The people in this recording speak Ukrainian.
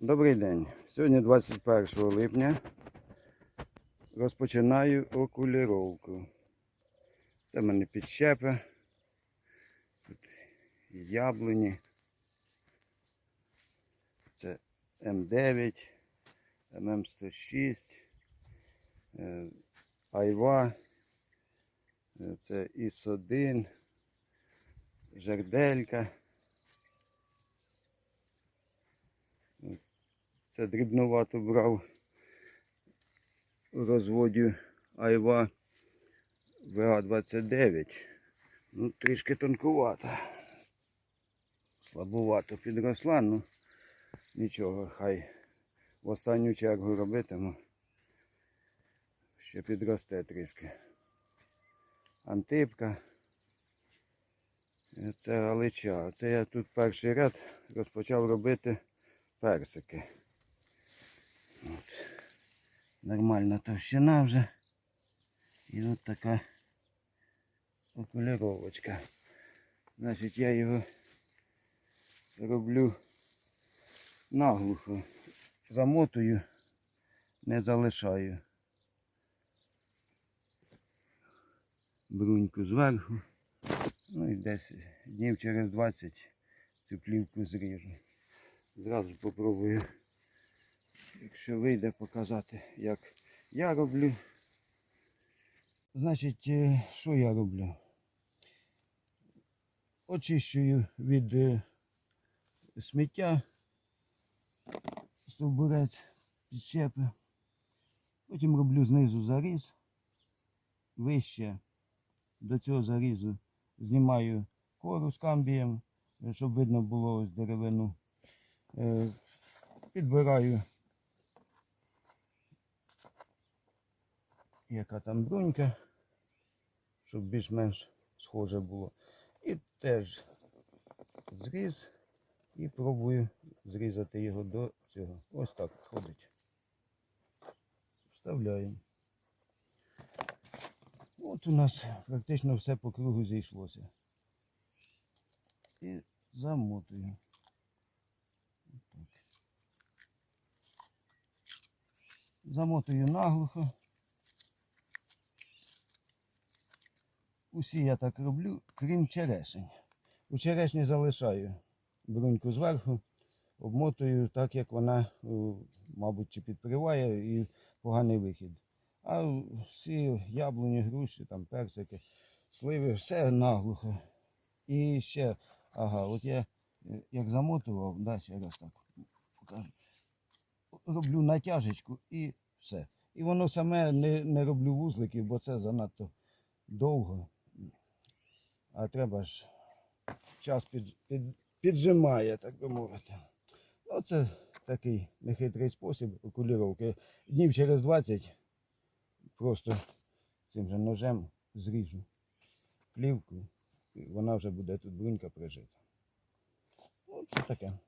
Добрий день. Сьогодні 21 липня. Розпочинаю окуліровку. Це в мене підщепи. Тут яблуні. Це М9, ММ106, е, Айва. Е, Це ІС-1, Жерделька. Це дрібновато брав у розводі Айва ВА-29. Ну, трішки тонкувато. Слабувато підросла, ну нічого, хай в останню чергу робитиму. Ще підросте трішки. Антипка. Е, Це галича. Це я тут перший ряд розпочав робити персики. От. Нормальна товщина вже. І от така окуліровочка. Значить, я його роблю наглухо. Замотую, не залишаю. Бруньку зверху. Ну і десь днів через 20 цю плівку зріжу. Зразу попробую якщо вийде показати, як я роблю. Значить, е, що я роблю? Очищую від е, сміття стовбурець, підщепи. Потім роблю знизу заріз. Вище до цього зарізу знімаю кору з камбієм, е, щоб видно було ось деревину. Підбираю яка там брунька, щоб більш-менш схоже було. І теж зріз і пробую зрізати його до цього. Ось так ходить. Вставляємо. От у нас практично все по кругу зійшлося. І замотую. Замотую наглухо. Усі я так роблю, крім черешень. У черешні залишаю бруньку зверху, обмотую так, як вона, мабуть, чи підприває і поганий вихід. А всі яблуні, груші, там персики, сливи, все наглухо. І ще, ага, от я е, як замотував, да, ще раз так покажу. Роблю натяжечку і все. І воно саме не, не роблю вузликів, бо це занадто довго. А треба ж час під, під, піджимає, так би мовити. Ну, це такий нехитрий спосіб окуліровки. Днів через 20 просто цим же ножем зріжу плівку, і вона вже буде тут брунька прижита. Оце таке.